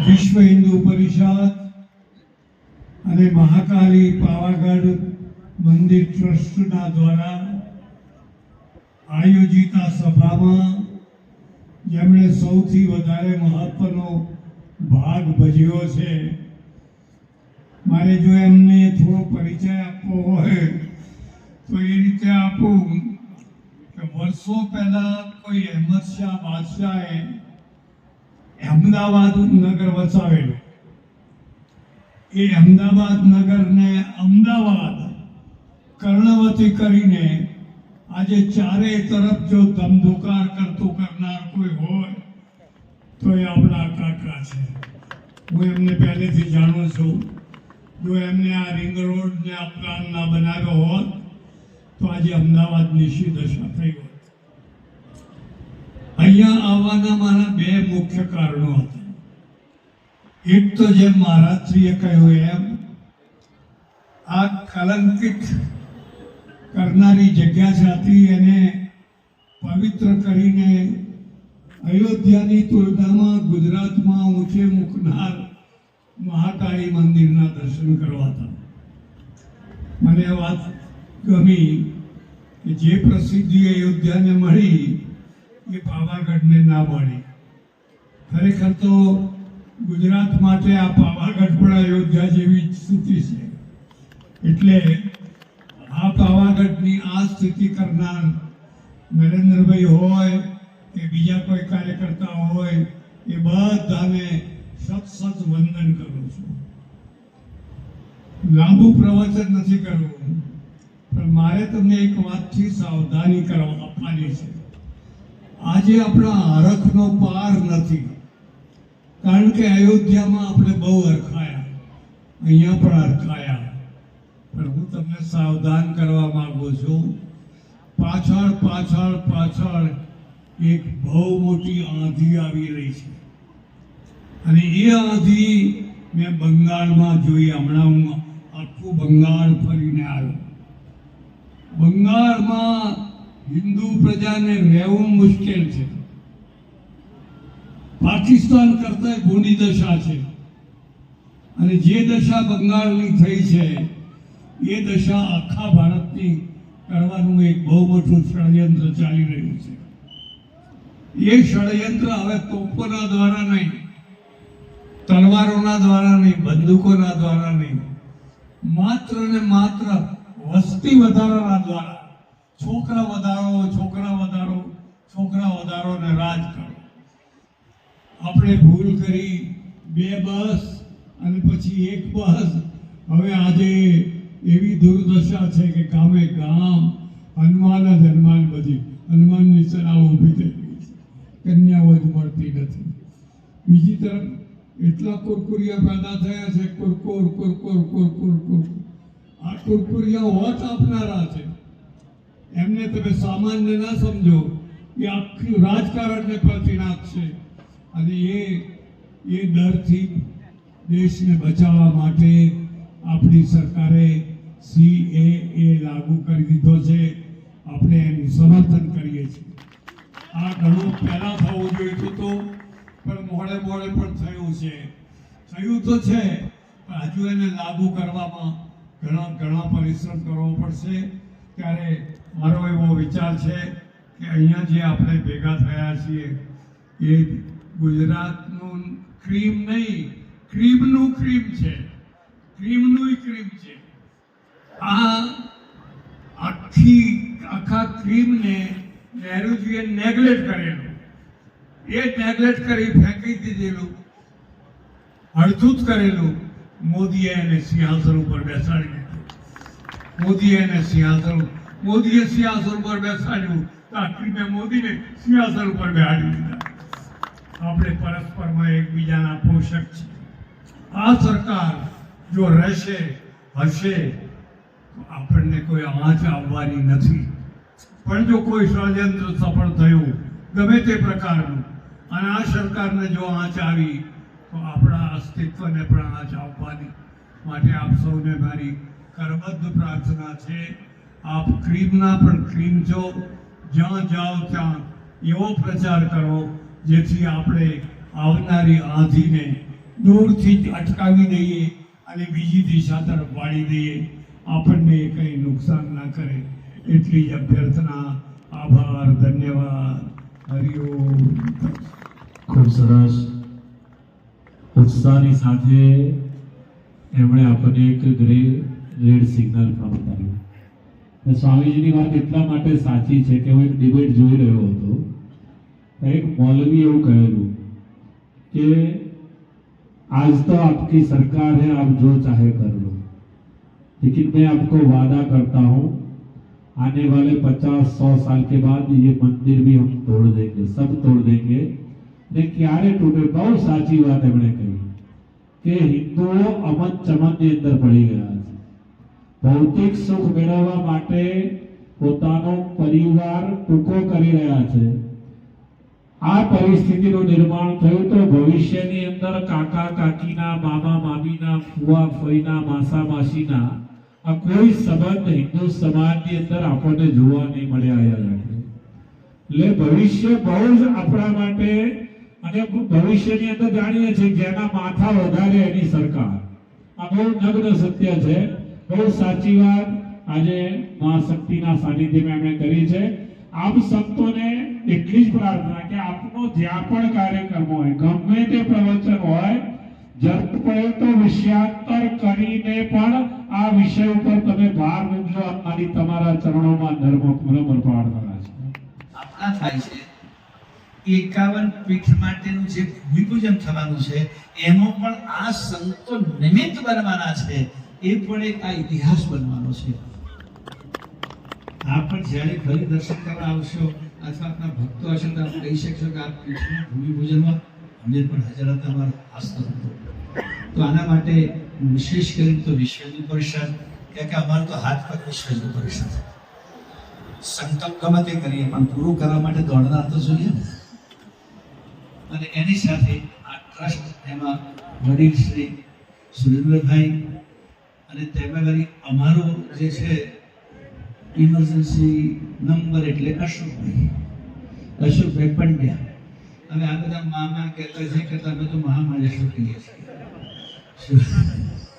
વિશ્વ હિન્દુ પરિષદ અને મહાકાલી પાવાગઢ મંદિર ટ્રસ્ટના દ્વારા આયોજિત આ સભામાં જેમણે સૌથી વધારે મહત્વનો ભાગ ભજવ્યો છે. મારે જો એમને થોડો પરિચય આપવો હોય, તો એ રીતે આપું કે વર્ષો પહેલા કોઈ અહેમદ શાહ બાદશાહે અમદાવાદ નગર વસાવેલું. એ અમદાવાદ નગરને અમદાવાદ કર્ણવતી કરીને આજે ચારે તરફ જો ધમધોકાર કરતું કરનાર કોઈ હોય, તો એ આપણા કાકા છે. હું એમને પહેલેથી જાણું છું. જો એમને આ રિંગ રોડ ને આ ના બનાવ્યો હોત, તો આજે અમદાવાદની શી દશા થઈ હોત. અહીંયા આવવાના મારા બે મુખ્ય કારણો હતા. એક તો જેમ મહારાજશ્રીએ કહ્યું એમ, આ કલંકિત કરનારી જગ્યા હતી એને પવિત્ર કરીને અયોધ્યાની તુલનામાં ગુજરાતમાં ઊંચે મૂકનાર મહાકાળી મંદિરના દર્શન કરવા મને વાત ગમી કે જે પ્રસિદ્ધિ અયોધ્યાને મળી એ પાવાગઢને ના મળી. ખરેખર તો ગુજરાત માટે આ પાવાગઢ પણ અયોધ્યા જેવી સ્થિતિ છે. એટલે આ પાવાગઢની આ સ્થિતિ કરનાર નરેન્દ્રભાઈ હોય કે બીજા કોઈ કાર્યકર્તા હોય, એ બધાને સત વંદન કરું છું. લાંબુ પ્રવચન નથી કરવું, પણ મારે તમને એક વાતથી સાવધાની કરવા આપવાની છે. આજે આપણા હરખનો પાર નથી, કારણ કે અયોધ્યામાં આપણે બહુ અરખાયા અહીંયા પણ હરખાયા. પણ હું તમને સાવધાન કરવા માંગુ છું. પાછળ પાછળ પાછળ એક બહુ મોટી આંધી આવી રહી છે. અને એ આંધી મેં બંગાળમાં જોઈ, હમણાં હું આખું બંગાળ ફરીને આવ્યો. બંગાળમાં હિન્દુ પ્રજાને રહેવું મુશ્કેલ છે. પાકિસ્તાન કરતા ભૂની દશા છે. અને જે દશા બંગાળની થઈ છે એ દશા આખા ભારતની કરવાનું એક બહુ મોટું ષડયંત્ર ચાલી રહ્યું છે. એ ષડયંત્ર હવે તોપોના દ્વારા નહીં, તલવારોના દ્વારા નહીં, બંદૂકોના દ્વારા નહીં, માત્ર ને માત્ર વસ્તી વધારાના દ્વારા, છોકરા વધારો છોકરા વધારો છોકરા વધારો ને રાજ કરો. આપણે ભૂલ કરી બે બસ અને પછી એક બસ. હવે આજે એવી દુર્દશા છે કે ગામે ગામ હનુમાન જ હનુમાન બધી. હનુમાનની સલાહ ઊભી થઈ ગઈ છે. કન્યાઓ જ મળતી નથી. બીજી તરફ એટલા કુરકુરિયા પેદા થયા છે, કુરકુર કુરકુર કુરકુર કુરકુર. આ કુરકુરિયા હોત આપનારા છે. એમને તમે સામાન્ય ના સમજો એ આખું રાજકારણને પલટી નાખશે. અને એ એ ડરથી દેશને બચાવવા માટે આપણી સરકારે સી એ એ લાગુ કરી દીધો છે. આપણે એનું સમર્થન કરીએ છીએ. આ ઘણું પહેલાં થવું જોઈતું હતું પણ મોડે મોડે પણ થયું છે. થયું તો છે, પણ હજુ એને લાગુ કરવામાં ઘણા ઘણા પરિશ્રમ કરવો પડશે. ત્યારે મારો એવો વિચાર છે કે અહીંયા જે આપણે ભેગા થયા છીએ, એ ગુજરાતનું ક્રીમ નહીં, ક્રીમનું ક્રીમ છે. ક્રીમનું ક્રીમ છે. આ આખી આખા ક્રીમને નહેરુજીએ નેગ્લેક્ટ કરેલું. એ નેગ્લેક્ટ કરી ફેંકી દીધેલું. અડધું જ કરેલું. મોદીએ એને સિંહાસન ઉપર બેસાડી દીધું. મોદીએ એને સિંહાસન મોદીએ સિંહાસન ઉપર બેસાડ્યું. તો આ મેં મોદીને સિંહાસન ઉપર બેહાડી દીધા. આપણે પરસ્પરમાં એકબીજાના પોષક છીએ. આ સરકાર જો રહેશે, હશે કોઈ આંચ આવવાની નથી. પણ જો કોઈ ષડયંત્ર સફળ થયું, ગમે તે પ્રકારનું, અને આ સરકારને જો આંચ આવી, તો આપણા અસ્તિત્વને પણ આંચ આવવાની માટે આપ સૌને મારી કરબદ્ધ પ્રાર્થના છે. આપ ક્રીમના પણ ક્રીમ છો. જ્યાં જાઓ ત્યાં એવો પ્રચાર કરો, જેથી આપણે આવનારી આંધીને દૂરથી જ અટકાવી દઈએ અને બીજી દિશા તરફ વાળી દઈએ. આપણને કઈ નુકસાન ના કરે એટલી અભ્યર્થના, આભાર, ધન્યવાદ. હરિઓમ ખૂબ સરસ. ઉત્સાહની સાથે એમણે આપણને એક રેડ સિગ્નલ પણ બતાવ્યું. સ્વામીજીની વાત એટલા માટે સાચી છે કે હું એક ડિબેટ જોઈ રહ્યો હતો. એક મૌલવી એવું કહેલું કે, આજ તો આપકી સરકાર હે, આપ જો ચાહે કર લો. लेकिन मैं आपको वादा करता हूँ आने वाले पचास सौ साल के बाद ये मंदिर भी हम तोड़ देंगे सब तोड़ देंगे ને ક્યારે તૂટે બહુ સાચી વાત એમણે કહી કે હિન્દુઓ અમન ચમનની અંદર પડી ગયા છે ભૌતિક સુખ મેળવવા માટે પોતાનો પરિવાર ટૂંકો કરી રહ્યા છે આ પરિસ્થિતિનું નિર્માણ થયું તો ભવિષ્યની અંદર કાકા કાકીના મામા મામીના ફુવા ફઈના માસા માસીના આ કોઈ સંબંધ હિન્દુ સમાજની અંદર આપણને જોવા નહીં મળે રાખે એટલે ભવિષ્ય બહુ જ આપણા માટે અને ભવિષ્યની અંદર જાણીએ છીએ જેના માથા વધારે એની સરકાર. આ બહુ નગ્ન સત્ય છે. બહુ સાચી વાત. આજે મા શક્તિના સાનિધ્યમાં એમણે કરી છે. આપ સંતોને એટલી જ પ્રાર્થના કે આપનો જ્યાં પણ કાર્યક્રમ હોય, ગમે તે પ્રવચન હોય વિષયાંતર કરીને પણ આ વિષય ઉપર તમે ભાર મૂકજો. અને તમારા ચરણોમાં ધર્મ નમ્ર પ્રાર્થના છે થાય છે એકાવન પીઠ માટેનું જે ભૂમિપૂજન થવાનું છે એનો પણ આ સંતો નિમિત્ત બનવાના છે. એ પણ એક આ ઇતિહાસ બનવાનો છે. આપ પણ જ્યારે ઘરે દર્શન કરવા આવશો અથવા આપના ભક્તો હશે તો આપ કહી શકશો કે આ પીઠના ભૂમિપૂજનમાં અમે પણ હાજર હતા અમારા આસ્થા હતો. તો આના માટે વિશેષ કરીને તો વિશ્વ હિન્દુ પરિષદ, કે અમારું તો હાથ પર વિશ્વ હિન્દુ પરિષદ. સંકલ્પ ગમે તે કરીએ, પણ પૂરું કરવા માટે દોડનાર તો જોઈએ ને. અને એની સાથે આ ટ્રસ્ટ એમાં વડીલ શ્રી સુરેન્દ્રભાઈ અને તેમાં કરી અમારો જે છે ઇમરજન્સી નંબર એટલે અશોકભાઈ. અશોકભાઈ પંડ્યા. હવે આ બધા મામા કહેતા છે કે તમે તો મહામારી કહીએ છીએ. 是。